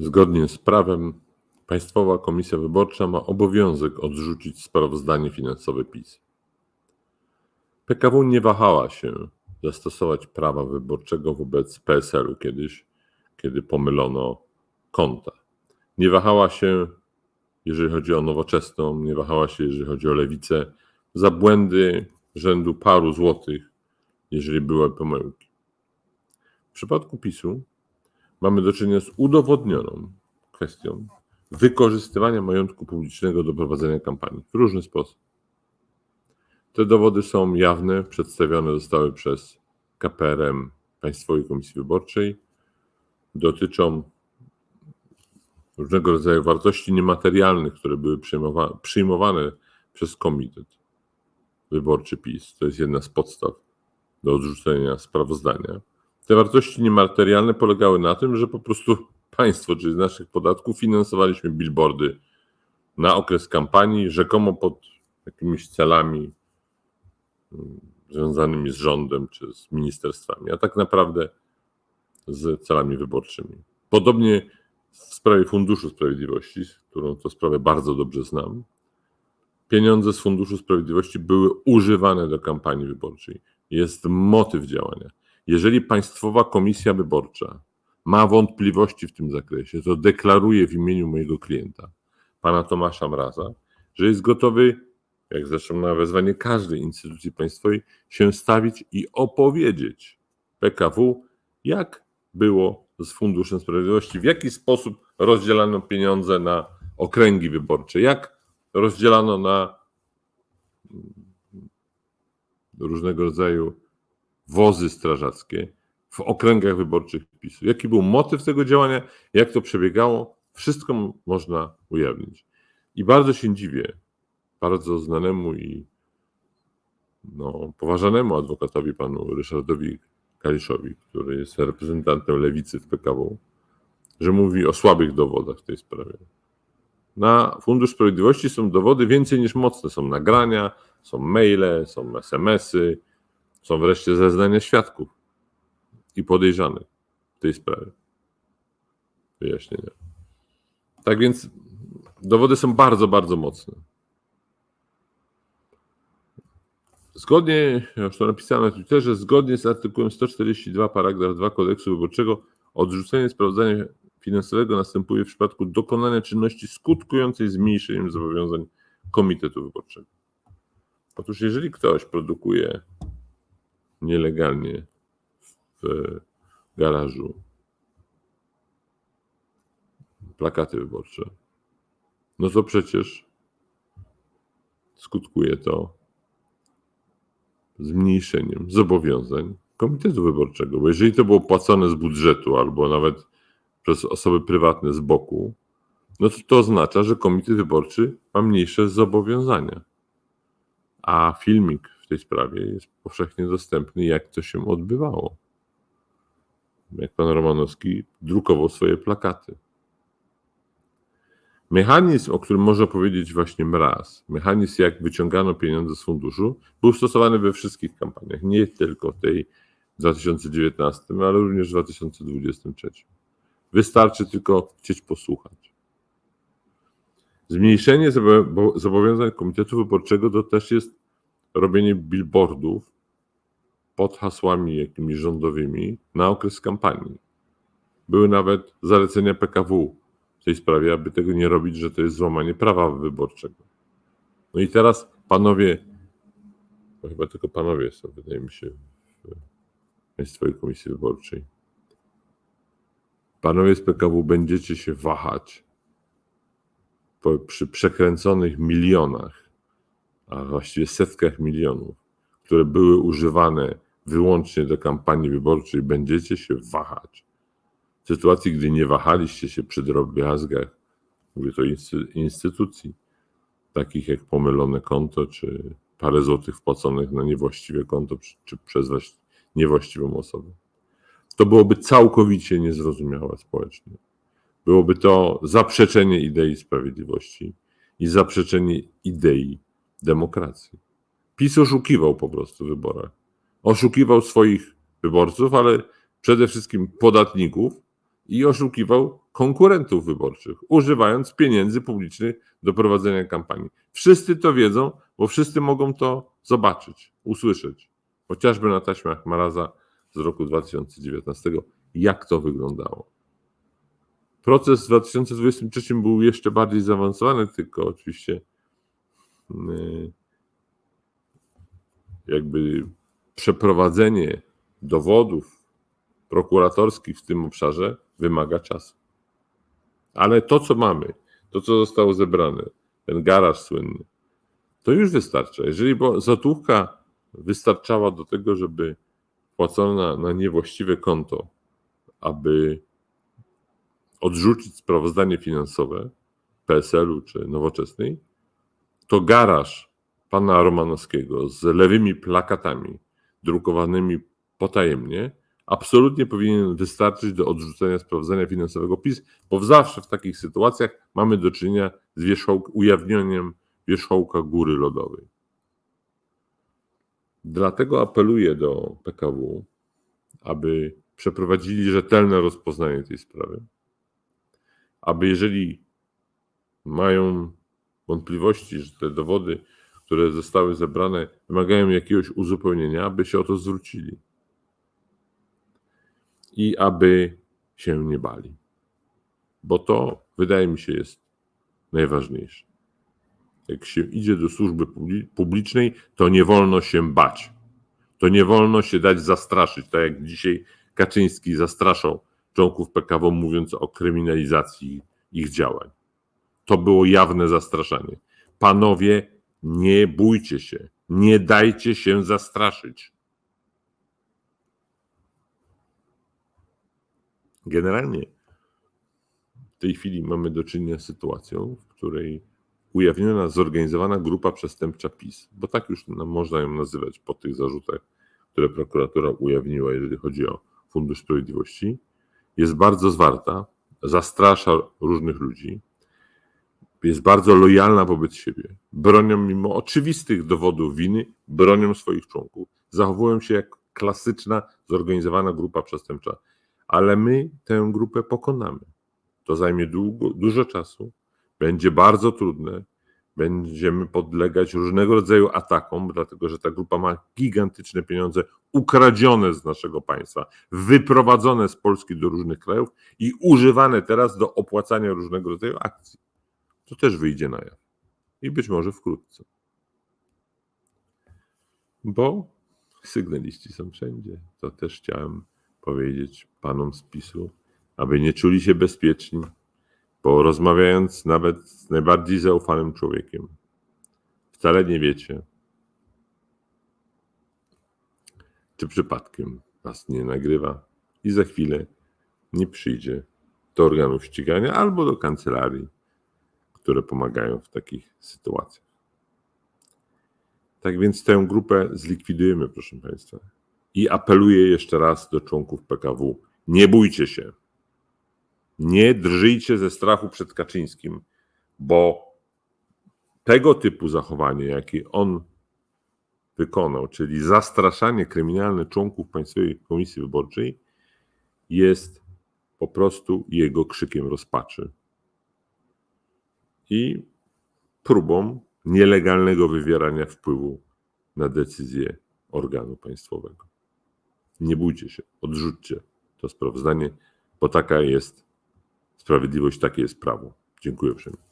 Zgodnie z prawem Państwowa Komisja Wyborcza ma obowiązek odrzucić sprawozdanie finansowe PiS. PKW nie wahała się zastosować prawa wyborczego wobec PSL-u kiedyś, kiedy pomylono konta. Nie wahała się, jeżeli chodzi o nowoczesną, nie wahała się, jeżeli chodzi o lewicę, za błędy rzędu paru złotych, jeżeli były pomyłki. W przypadku PiSu mamy do czynienia z udowodnioną kwestią wykorzystywania majątku publicznego do prowadzenia kampanii w różny sposób. Te dowody są jawne, przedstawione zostały przez KPRM Państwowej Komisji Wyborczej. Dotyczą różnego rodzaju wartości niematerialnych, które były przyjmowa- przyjmowane przez Komitet Wyborczy PiS. To jest jedna z podstaw do odrzucenia sprawozdania. Te wartości niematerialne polegały na tym, że po prostu państwo, czyli z naszych podatków, finansowaliśmy billboardy na okres kampanii, rzekomo pod jakimiś celami mm, związanymi z rządem czy z ministerstwami, a tak naprawdę z celami wyborczymi. Podobnie w sprawie Funduszu Sprawiedliwości, którą to sprawę bardzo dobrze znam, pieniądze z Funduszu Sprawiedliwości były używane do kampanii wyborczej. Jest motyw działania. Jeżeli Państwowa Komisja Wyborcza ma wątpliwości w tym zakresie, to deklaruje w imieniu mojego klienta, pana Tomasza Mraza, że jest gotowy, jak zresztą na wezwanie każdej instytucji państwowej, się stawić i opowiedzieć PKW, jak było z Funduszem Sprawiedliwości, w jaki sposób rozdzielano pieniądze na okręgi wyborcze, jak rozdzielano na różnego rodzaju wozy strażackie w okręgach wyborczych PiSu. Jaki był motyw tego działania, jak to przebiegało, wszystko można ujawnić. I bardzo się dziwię bardzo znanemu i no, poważanemu adwokatowi, panu Ryszardowi Kaliszowi, który jest reprezentantem lewicy w PKW, że mówi o słabych dowodach w tej sprawie. Na Fundusz Sprawiedliwości są dowody więcej niż mocne. Są nagrania, są maile, są SMS-y, są wreszcie zeznania świadków i podejrzanych w tej sprawie. Wyjaśnienia. Tak więc dowody są bardzo, bardzo mocne. Zgodnie, już to napisałem na Twitterze, zgodnie z artykułem 142 paragraf 2 kodeksu wyborczego odrzucenie sprawozdania finansowego następuje w przypadku dokonania czynności skutkującej zmniejszeniem zobowiązań Komitetu Wyborczego. Otóż jeżeli ktoś produkuje nielegalnie w garażu plakaty wyborcze, no to przecież skutkuje to zmniejszeniem zobowiązań Komitetu Wyborczego. Bo jeżeli to było płacone z budżetu albo nawet przez osoby prywatne z boku, no to to oznacza, że Komitet Wyborczy ma mniejsze zobowiązania. A filmik w tej sprawie jest powszechnie dostępny, jak to się odbywało. Jak pan Romanowski drukował swoje plakaty. Mechanizm, o którym może powiedzieć właśnie Mraz, mechanizm jak wyciągano pieniądze z funduszu, był stosowany we wszystkich kampaniach, nie tylko tej w 2019, ale również w 2023. Wystarczy tylko chcieć posłuchać. Zmniejszenie zobowiązań Komitetu Wyborczego to też jest robienie billboardów pod hasłami jakimiś rządowymi na okres kampanii. Były nawet zalecenia PKW w tej sprawie, aby tego nie robić, że to jest złamanie prawa wyborczego. No i teraz panowie, bo chyba tylko panowie są, wydaje mi się, w Państwowej Komisji Wyborczej. Panowie z PKW będziecie się wahać po, przy przekręconych milionach, a właściwie setkach milionów, które były używane wyłącznie do kampanii wyborczej, będziecie się wahać. W sytuacji, gdy nie wahaliście się przy drobiazgach, mówię to instytucji, takich jak pomylone konto, czy parę złotych wpłaconych na niewłaściwe konto, czy przez niewłaściwą osobę. To byłoby całkowicie niezrozumiałe społecznie. Byłoby to zaprzeczenie idei sprawiedliwości i zaprzeczenie idei demokracji. PiS oszukiwał po prostu w wyborach. Oszukiwał swoich wyborców, ale przede wszystkim podatników, i oszukiwał konkurentów wyborczych, używając pieniędzy publicznych do prowadzenia kampanii. Wszyscy to wiedzą, bo wszyscy mogą to zobaczyć, usłyszeć. Chociażby na taśmach Maraza z roku 2019, jak to wyglądało. Proces w 2023 był jeszcze bardziej zaawansowany, tylko oczywiście jakby przeprowadzenie dowodów prokuratorskich w tym obszarze wymaga czasu. Ale to, co mamy, to, co zostało zebrane, ten garaż słynny, to już wystarcza. Jeżeli złotówka wystarczała do tego, żeby płacono na, na niewłaściwe konto, aby odrzucić sprawozdanie finansowe PSL-u czy Nowoczesnej, to garaż pana Romanowskiego z lewymi plakatami drukowanymi potajemnie absolutnie powinien wystarczyć do odrzucenia sprawozdania finansowego PiS, bo zawsze w takich sytuacjach mamy do czynienia z wierzchołk, ujawnieniem wierzchołka góry lodowej. Dlatego apeluję do PKW, aby przeprowadzili rzetelne rozpoznanie tej sprawy, aby jeżeli mają wątpliwości, że te dowody, które zostały zebrane, wymagają jakiegoś uzupełnienia, aby się o to zwrócili i aby się nie bali. Bo to, wydaje mi się, jest najważniejsze. Jak się idzie do służby publi- publicznej, to nie wolno się bać. To nie wolno się dać zastraszyć, tak jak dzisiaj Kaczyński zastraszał członków PKW, mówiąc o kryminalizacji ich działań. To było jawne zastraszanie. Panowie, nie bójcie się, nie dajcie się zastraszyć. Generalnie w tej chwili mamy do czynienia z sytuacją, w której ujawniona zorganizowana grupa przestępcza PiS, bo tak już można ją nazywać po tych zarzutach, które prokuratura ujawniła, jeżeli chodzi o Fundusz Sprawiedliwości, jest bardzo zwarta, zastrasza różnych ludzi, jest bardzo lojalna wobec siebie, bronią mimo oczywistych dowodów winy, bronią swoich członków, zachowują się jak klasyczna, zorganizowana grupa przestępcza, ale my tę grupę pokonamy. To zajmie długo, dużo czasu, będzie bardzo trudne, będziemy podlegać różnego rodzaju atakom, dlatego że ta grupa ma gigantyczne pieniądze ukradzione z naszego państwa, wyprowadzone z Polski do różnych krajów i używane teraz do opłacania różnego rodzaju akcji. To też wyjdzie na jaw. I być może wkrótce. Bo sygnaliści są wszędzie. To też chciałem powiedzieć panom z PiSu, aby nie czuli się bezpieczni, bo rozmawiając nawet z najbardziej zaufanym człowiekiem, wcale nie wiecie, czy przypadkiem was nie nagrywa i za chwilę nie przyjdzie do organów ścigania albo do kancelarii, które pomagają w takich sytuacjach. Tak więc tę grupę zlikwidujemy, proszę Państwa. I apeluję jeszcze raz do członków PKW: nie bójcie się. Nie drżyjcie ze strachu przed Kaczyńskim, bo tego typu zachowanie, jakie on wykonał, czyli zastraszanie kryminalne członków Państwowej Komisji Wyborczej, jest po prostu jego krzykiem rozpaczy i próbą nielegalnego wywierania wpływu na decyzję organu państwowego. Nie bójcie się, odrzućcie to sprawozdanie, bo taka jest sprawiedliwość, takie jest prawo. Dziękuję uprzejmie.